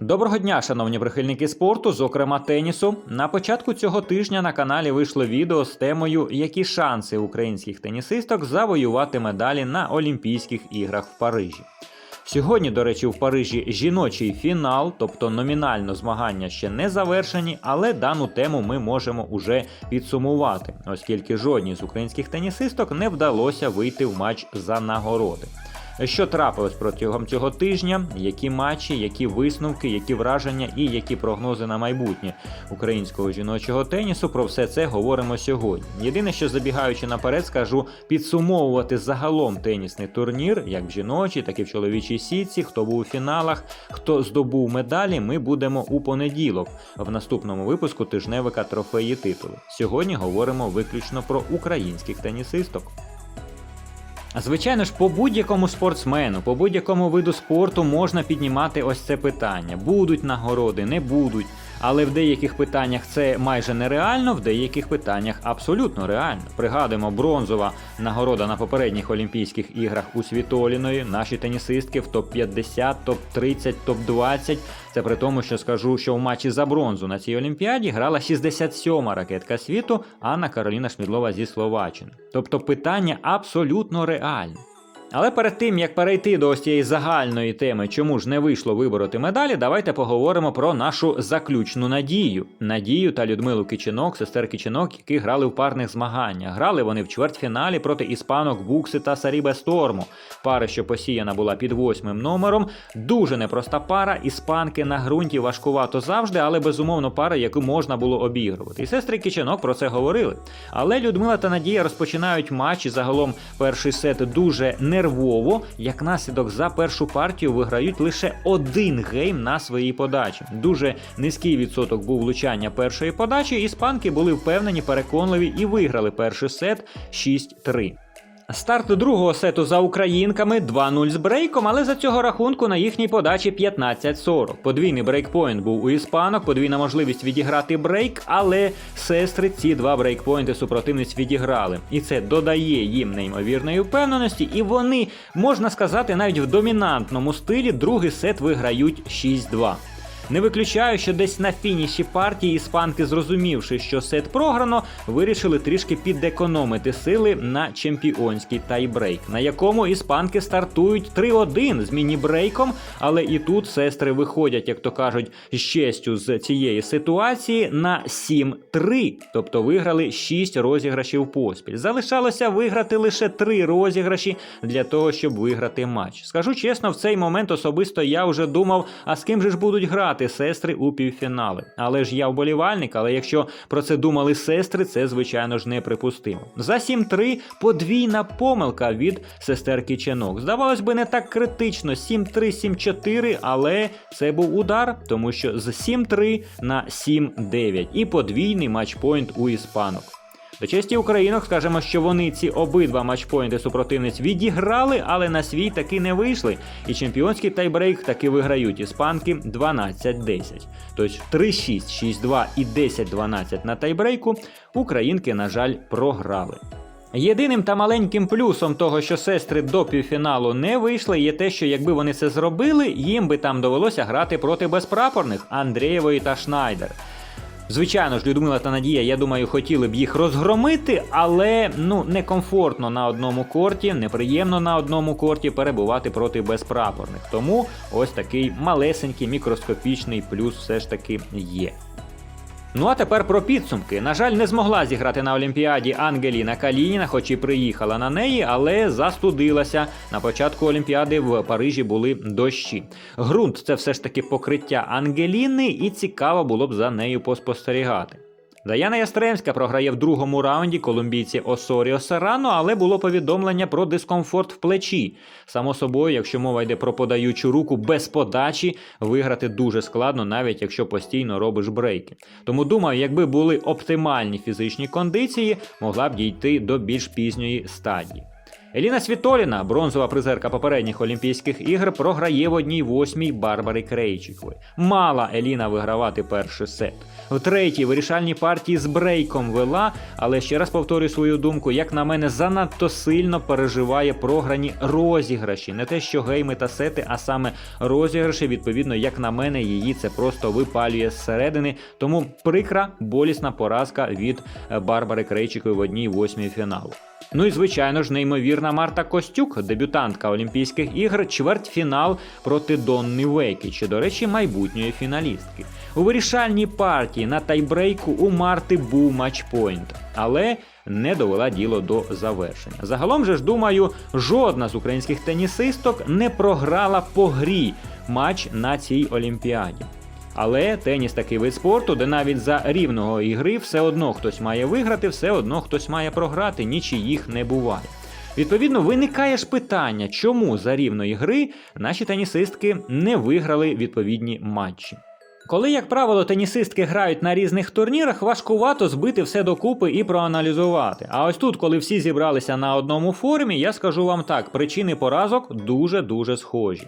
Доброго дня, шановні прихильники спорту, зокрема тенісу. На початку цього тижня на каналі вийшло відео з темою, які шанси українських тенісисток завоювати медалі на Олімпійських іграх в Парижі. Сьогодні, до речі, в Парижі жіночий фінал, тобто номінально змагання ще не завершені, але дану тему ми можемо уже підсумувати, оскільки жодній з українських тенісисток не вдалося вийти в матч за нагороди. Що трапилось протягом цього тижня? Які матчі, які висновки, які враження і які прогнози на майбутнє українського жіночого тенісу? Про все це говоримо сьогодні. Єдине, що забігаючи наперед, скажу підсумовувати загалом тенісний турнір, як в жіночій, так і в чоловічій сітці. Хто був у фіналах, хто здобув медалі, ми будемо у понеділок в наступному випуску тижневика трофеї титули. Сьогодні говоримо виключно про українських тенісисток. Звичайно ж, по будь-якому спортсмену, по будь-якому виду спорту можна піднімати ось це питання: будуть нагороди, не будуть. Але в деяких питаннях це майже нереально, в деяких питаннях абсолютно реально. Пригадуємо, бронзова нагорода на попередніх Олімпійських іграх у Світоліної. Наші тенісистки в топ-50, топ-30, топ-20. Це при тому, що скажу, що в матчі за бронзу на цій Олімпіаді грала 67-ма ракетка світу Анна Кароліна Шмідлова зі Словаччини. Тобто питання абсолютно реальне. Але перед тим як перейти до ось цієї загальної теми, чому ж не вийшло вибороти медалі, давайте поговоримо про нашу заключну надію. Надію та Людмилу Кичинок, сестер Кичинок, які грали в парних змаганнях. Грали вони в чвертьфіналі проти іспанок Букси та Сарібе Сторму. Пара, що посіяна була під восьмим номером. Дуже непроста пара. Іспанки на ґрунті важкувато завжди, але безумовно пара, яку можна було обігрувати. І сестри Кичинок про це говорили. Але Людмила та Надія розпочинають матч і загалом перший сет дуже нервово. Як наслідок за першу партію виграють лише один гейм на своїй подачі. Дуже низький відсоток був влучання першої подачі. Іспанки були впевнені, переконливі і виграли перший сет 6-3. Старт другого сету за українками 2-0 з брейком, але за цього рахунку на їхній подачі 15-40. Подвійний брейкпоінт був у іспанок, подвійна можливість відіграти брейк, але сестри ці два брейкпоінти супротивниць відіграли. І це додає їм неймовірної впевненості, і вони, можна сказати, навіть в домінантному стилі другий сет виграють 6-2. Не виключаю, що десь на фініші партії іспанки, зрозумівши, що сет програно, вирішили трішки підекономити сили на чемпіонський тайбрейк, на якому іспанки стартують 3-1 з міні-брейком, але і тут сестри виходять, як то кажуть, з честю з цієї ситуації на 7-3, тобто виграли 6 розіграшів поспіль. Залишалося виграти лише 3 розіграші для того, щоб виграти матч. Скажу чесно, в цей момент особисто я вже думав, а з ким же ж будуть грати сестри у півфінали. Але ж я вболівальник, але якщо про це думали сестри, це звичайно ж неприпустимо. За 7-3 подвійна помилка від сестер Киченок. Здавалось би, не так критично. 7-3, 7-4, але це був удар, тому що з 7-3 на 7-9 і подвійний матчпойнт у іспанок. До честі українок скажемо, що вони ці обидва матчпойнти супротивниць відіграли, але на свій таки не вийшли. І чемпіонський тайбрейк таки виграють іспанки 12-10. Тобто 3-6, 6-2 і 10-12 на тайбрейку українки, на жаль, програли. Єдиним та маленьким плюсом того, що сестри до півфіналу не вийшли, є те, що якби вони це зробили, їм би там довелося грати проти безпрапорних Андрієвої та Шнайдер. Звичайно ж, Людмила та Надія, я думаю, хотіли б їх розгромити, але ну некомфортно на одному корті, неприємно на одному корті перебувати проти безпрапорних. Тому ось такий малесенький мікроскопічний плюс все ж таки є. Ну а тепер про підсумки. На жаль, не змогла зіграти на Олімпіаді Ангеліна Калініна, хоч і приїхала на неї, але застудилася. На початку Олімпіади в Парижі були дощі. Грунт це все ж таки покриття Ангеліни, і цікаво було б за нею поспостерігати. Даяна Ястремська програє в другому раунді колумбійці Осоріо Серрано, але було повідомлення про дискомфорт в плечі. Само собою, якщо мова йде про подаючу руку без подачі, виграти дуже складно, навіть якщо постійно робиш брейки. Тому думаю, якби були оптимальні фізичні кондиції, могла б дійти до більш пізньої стадії. Еліна Світоліна, бронзова призерка попередніх Олімпійських ігор, програє в одній восьмій Барбари Крейчикової. Мала Еліна вигравати перший сет. В третій вирішальній партії з брейком вела, але ще раз повторюю свою думку, як на мене, занадто сильно переживає програні розіграші. Не те, що гейми та сети, а саме розіграші, відповідно, як на мене, її це просто випалює зсередини. Тому прикра, болісна поразка від е, Барбари Крейчикової в одній восьмій фіналу. Ну і звичайно ж, неймовірна Марта Костюк, дебютантка Олімпійських ігор, чвертьфінал проти Донни Вейкічі, до речі, майбутньої фіналістки. У вирішальній партії на тайбрейку у Марти був матчпойнт, але не довела діло до завершення. Загалом же ж думаю, жодна з українських тенісисток не програла по грі матч на цій олімпіаді. Але теніс такий вид спорту, де навіть за рівного ігри все одно хтось має виграти, все одно хтось має програти, нічиїх не буває. Відповідно, виникає ж питання, чому за рівної гри наші тенісистки не виграли відповідні матчі. Коли, як правило, тенісистки грають на різних турнірах, важкувато збити все докупи і проаналізувати. А ось тут, коли всі зібралися на одному форумі, я скажу вам так: причини поразок дуже-дуже схожі.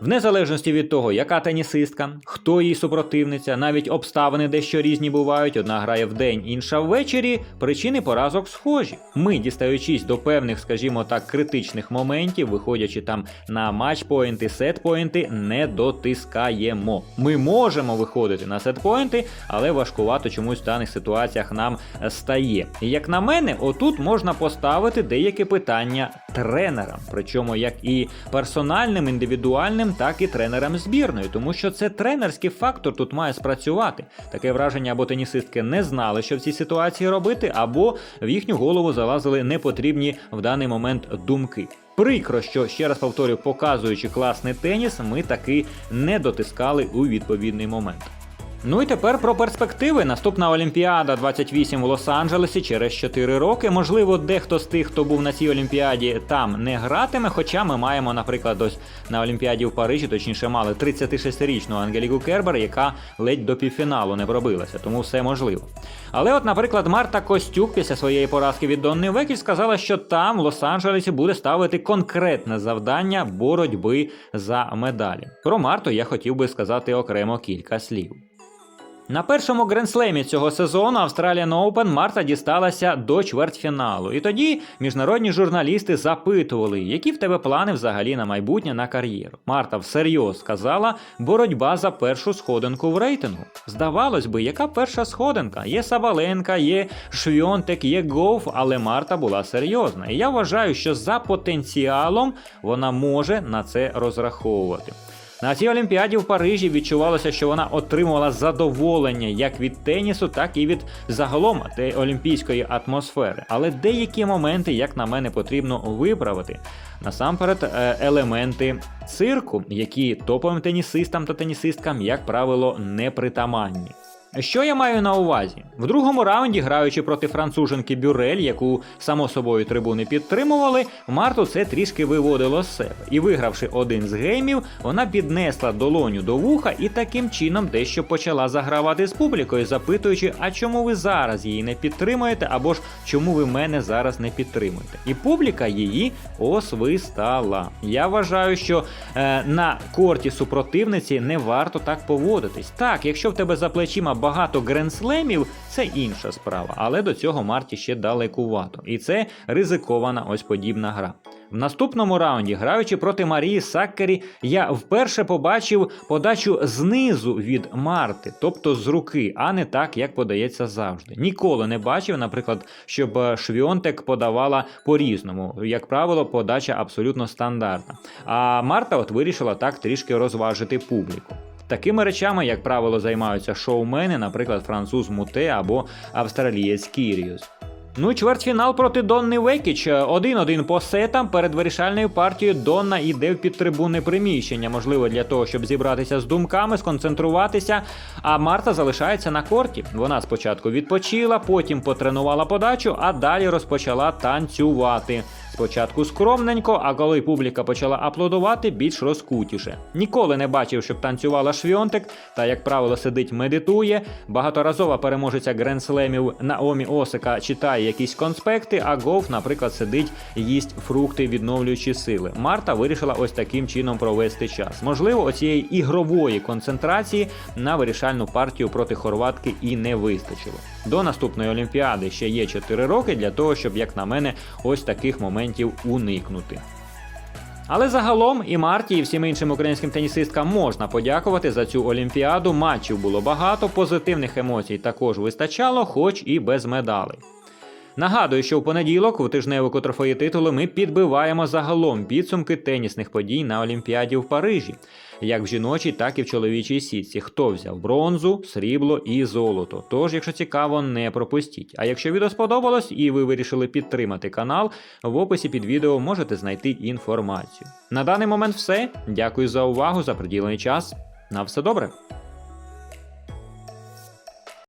В незалежності від того, яка тенісистка, хто її супротивниця, навіть обставини дещо різні бувають, одна грає вдень, інша ввечері, причини поразок схожі. Ми, дістаючись до певних, скажімо так, критичних моментів, виходячи там на матчпоінти, сетпоінти, не дотискаємо. Ми можемо виходити на сетпоінти, але важкувато чомусь в даних ситуаціях нам стає. І як на мене, отут можна поставити деякі питання тренерам, причому як і персональним, індивідуальним, так і тренерам збірної, тому що це тренерський фактор тут має спрацювати. Таке враження або тенісистки не знали, що в цій ситуації робити, або в їхню голову залазили непотрібні в даний момент думки. Прикро, що ще раз повторюю, показуючи класний теніс, ми таки не дотискали у відповідний момент. Ну і тепер про перспективи. Наступна Олімпіада 28 в Лос-Анджелесі через 4 роки. Можливо, дехто з тих, хто був на цій Олімпіаді, там не гратиме. Хоча ми маємо, наприклад, ось на Олімпіаді в Парижі, точніше, мали 36-річну Ангеліку Кербер, яка ледь до півфіналу не пробилася, тому все можливо. Але, от, наприклад, Марта Костюк після своєї поразки від Донни Векіль сказала, що там, в Лос-Анджелесі, буде ставити конкретне завдання боротьби за медалі. Про Марту я хотів би сказати окремо кілька слів. На першому гренслемі цього сезону Australian Open Марта дісталася до чвертьфіналу. І тоді міжнародні журналісти запитували, які в тебе плани взагалі на майбутнє на кар'єру. Марта всерйоз сказала боротьба за першу сходинку в рейтингу. Здавалось би, яка перша сходинка? Є Сабаленка, є Швьонтек, є Гоуф, але Марта була серйозна. І я вважаю, що за потенціалом вона може на це розраховувати. На цій Олімпіаді в Парижі відчувалося, що вона отримувала задоволення як від тенісу, так і від загалом олімпійської атмосфери. Але деякі моменти, як на мене, потрібно виправити. Насамперед, е, елементи цирку, які топовим тенісистам та тенісисткам, як правило, не притаманні. Що я маю на увазі? В другому раунді, граючи проти француженки Бюрель, яку само собою трибуни підтримували, Марту це трішки виводило з себе. І вигравши один з геймів, вона піднесла долоню до вуха і таким чином дещо почала загравати з публікою, запитуючи, а чому ви зараз її не підтримуєте, або ж чому ви мене зараз не підтримуєте. І публіка її освистала. Я вважаю, що е, на корті супротивниці не варто так поводитись. Так, якщо в тебе за плечима багато гренслемів, це інша справа, але до цього Марті ще далекувато. І це ризикована ось подібна гра. В наступному раунді, граючи проти Марії Саккері, я вперше побачив подачу знизу від Марти, тобто з руки, а не так, як подається завжди. Ніколи не бачив, наприклад, щоб е, Швіонтек подавала по-різному. Як правило, подача абсолютно стандартна. А Марта от вирішила так трішки розважити публіку. Такими речами, як правило, займаються шоумени, наприклад, француз Муте або австралієць Кіріус. Ну чвертьфінал проти Донни Векіч. 1-1 по сетам. Перед вирішальною партією Донна йде в підтрибунне приміщення, можливо, для того, щоб зібратися з думками, сконцентруватися. А Марта залишається на корті. Вона спочатку відпочила, потім потренувала подачу, а далі розпочала танцювати. Спочатку скромненько, а коли публіка почала аплодувати, більш розкутіше. Ніколи не бачив, щоб танцювала Швьонтик, та, як правило, сидить медитує. Багаторазова переможеця гренслемів Наомі Осика читає якісь конспекти, а Гоф, наприклад, сидить їсть фрукти, відновлюючи сили. Марта вирішила ось таким чином провести час. Можливо, оцієї ігрової концентрації на вирішальну партію проти хорватки і не вистачило. До наступної олімпіади ще є 4 роки для того, щоб, як на мене, ось таких моментів уникнути. Але загалом і Марті, і всім іншим українським тенісисткам можна подякувати за цю олімпіаду. Матчів було багато, позитивних емоцій також вистачало, хоч і без медалей. Нагадую, що в понеділок у тижневику трофеї титулу ми підбиваємо загалом підсумки тенісних подій на Олімпіаді в Парижі, як в жіночій, так і в чоловічій сітці. Хто взяв бронзу, срібло і золото. Тож, якщо цікаво, не пропустіть. А якщо відео сподобалось і ви вирішили підтримати канал, в описі під відео можете знайти інформацію. На даний момент все. Дякую за увагу, за приділений час. На все добре.